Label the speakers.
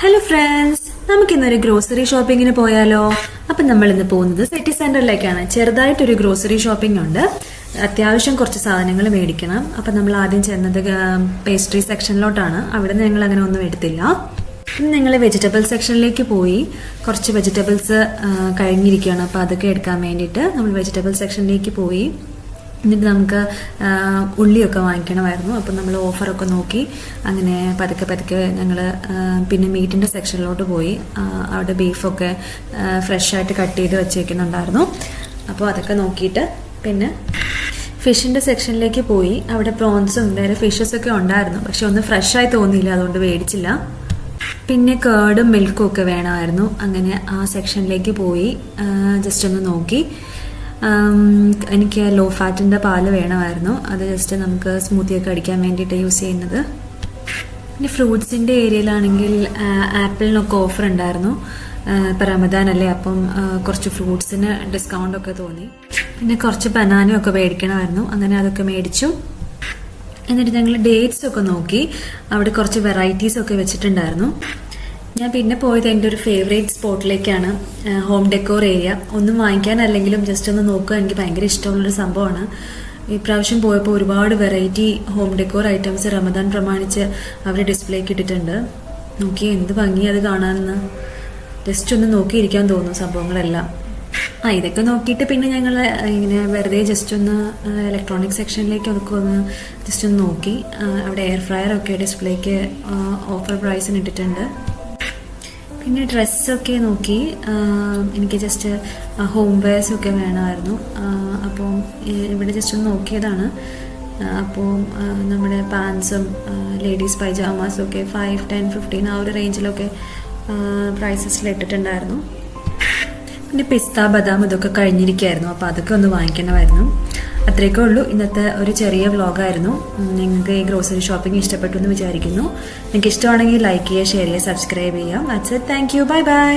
Speaker 1: Hello friends നമുക്ക് ഇന്നൊരു grocery ഷോപ്പിങ്ങിന് പോയാലോ? അപ്പം നമ്മൾ ഇന്ന് പോകുന്നത് സിറ്റി സെന്ററിലേക്കാണ് ചെറുതായിട്ടൊരു ഗ്രോസറി ഷോപ്പിംഗ് ഉണ്ട്. അത്യാവശ്യം കുറച്ച് സാധനങ്ങൾ മേടിക്കണം. അപ്പം നമ്മൾ ആദ്യം ചെന്നത് പേസ്ട്രി സെക്ഷനിലോട്ടാണ് അവിടെ നിന്ന് ഞങ്ങൾ അങ്ങനെ ഒന്നും എടുത്തില്ല. പിന്നെ ഞങ്ങൾ വെജിറ്റബിൾ സെക്ഷനിലേക്ക് പോയി. കുറച്ച് വെജിറ്റബിൾസ് കഴിഞ്ഞിരിക്കുകയാണ്. അപ്പോൾ അതൊക്കെ എടുക്കാൻ വേണ്ടിയിട്ട് നമ്മൾ വെജിറ്റബിൾ സെക്ഷനിലേക്ക് പോയി. എന്നിട്ട് നമുക്ക് ഉള്ളിയൊക്കെ വാങ്ങിക്കണമായിരുന്നു. അപ്പം നമ്മൾ ഓഫറൊക്കെ നോക്കി. അങ്ങനെ പതുക്കെ പതുക്കെ ഞങ്ങൾ പിന്നെ മീറ്റിന്റെ സെക്ഷനിലോട്ട് പോയി. അവിടെ ബീഫൊക്കെ ഫ്രഷായിട്ട് കട്ട് ചെയ്ത് വെച്ചേക്കുന്നുണ്ടായിരുന്നു. അപ്പോൾ അതൊക്കെ നോക്കിയിട്ട് പിന്നെ ഫിഷിന്റെ സെക്ഷനിലേക്ക് പോയി. അവിടെ പ്രോൺസും വേറെ ഫിഷസൊക്കെ ഉണ്ടായിരുന്നു. പക്ഷെ ഒന്നും ഫ്രഷായി തോന്നിയില്ല അതുകൊണ്ട് മേടിച്ചില്ല. പിന്നെ കേർഡും മിൽക്കും ഒക്കെ വേണമായിരുന്നു. അങ്ങനെ ആ സെക്ഷനിലേക്ക് പോയി ജസ്റ്റ് ഒന്ന് നോക്കി. എനിക്ക് ലോ ഫാറ്റിന്റെ പാൽ വേണമായിരുന്നു. അത് ജസ്റ്റ് നമുക്ക് സ്മൂത്തിയൊക്കെ അടിക്കാൻ വേണ്ടിയിട്ട് യൂസ് ചെയ്യുന്നത്. പിന്നെ ഫ്രൂട്ട്സിന്റെ ഏരിയയിലാണെങ്കിൽ ആപ്പിളിനൊക്കെ ഓഫർ ഉണ്ടായിരുന്നു. ഇപ്പം അല്ലേ അപ്പം കുറച്ച് ഫ്രൂട്ട്സിന് ഡിസ്കൗണ്ട് ഒക്കെ തോന്നി. പിന്നെ കുറച്ച് ബനാനും ഒക്കെ മേടിക്കണമായിരുന്നു. അങ്ങനെ അതൊക്കെ മേടിച്ചു. എന്നിട്ട് ഞങ്ങൾ ഡേറ്റ്സ് ഒക്കെ നോക്കി. അവിടെ കുറച്ച് വെറൈറ്റീസ് ഒക്കെ വെച്ചിട്ടുണ്ടായിരുന്നു. ഞാൻ പിന്നെ പോയത് എന്റെ ഒരു ഫേവറേറ്റ് സ്പോട്ടിലേക്കാണ് ഹോം ഡെക്കോർ ഏരിയ ഒന്നും വാങ്ങിക്കാനല്ലെങ്കിലും ജസ്റ്റ് ഒന്ന് നോക്കുക. എനിക്ക് ഭയങ്കര ഇഷ്ടമുള്ളൊരു സംഭവമാണ്. ഇപ്രാവശ്യം പോയപ്പോൾ ഒരുപാട് variety home decor items Ramadan പ്രമാണിച്ച് അവർ ഡിസ്പ്ലേക്ക് ഇട്ടിട്ടുണ്ട്. നോക്കി എന്ത് ഭംഗി അത് കാണാമെന്ന് ജസ്റ്റ് ഒന്ന് നോക്കിയിരിക്കാൻ തോന്നുന്നു സംഭവങ്ങളെല്ലാം. ആ ഇതൊക്കെ നോക്കിയിട്ട് പിന്നെ ഞങ്ങൾ ഇങ്ങനെ വെറുതെ ജസ്റ്റ് ഒന്ന് ഇലക്ട്രോണിക് സെക്ഷനിലേക്ക് ഒക്കെ ഒന്ന് ജസ്റ്റ് ഒന്ന് നോക്കി. അവിടെ എയർ ഫ്രയർ ഒക്കെ ഡിസ്പ്ലേക്ക് ഓഫർ പ്രൈസിന് ഇട്ടിട്ടുണ്ട്. പിന്നെ ഡ്രസ്സൊക്കെ നോക്കി. എനിക്ക് ജസ്റ്റ് ഹോം വെയർസ് ഒക്കെ വേണമായിരുന്നു. അപ്പോൾ ഇവിടെ ജസ്റ്റ് ഒന്ന് നോക്കിയതാണ്. അപ്പോൾ നമ്മുടെ പാൻസും ലേഡീസ് പൈജാമാസും ഒക്കെ ഫൈവ് ടെൻ ഫിഫ്റ്റീൻ ആ ഒരു റേഞ്ചിലൊക്കെ പ്രൈസസിൽ ഇട്ടിട്ടുണ്ടായിരുന്നു. പിന്നെ പിസ്ത ബദാം ഇതൊക്കെ കഴിഞ്ഞിരിക്കുകയായിരുന്നു അപ്പോൾ അതൊക്കെ ഒന്ന് വാങ്ങിക്കണമായിരുന്നു. അത്രയൊക്കെ ഉള്ളൂ. ഇന്നത്തെ ഒരു ചെറിയ വ്ളോഗായിരുന്നു ഉം, നിങ്ങൾക്ക് ഈ ഗ്രോസറി ഷോപ്പിംഗ് ഇഷ്ടപ്പെട്ടു എന്ന് വിചാരിക്കുന്നു. നിങ്ങൾക്ക് ഇഷ്ടമാണെങ്കിൽ ലൈക്ക് ചെയ്യുക ഷെയർ ചെയ്യുക സബ്സ്ക്രൈബ് ചെയ്യാം അച്ഛൻ താങ്ക് യു ബൈ ബൈ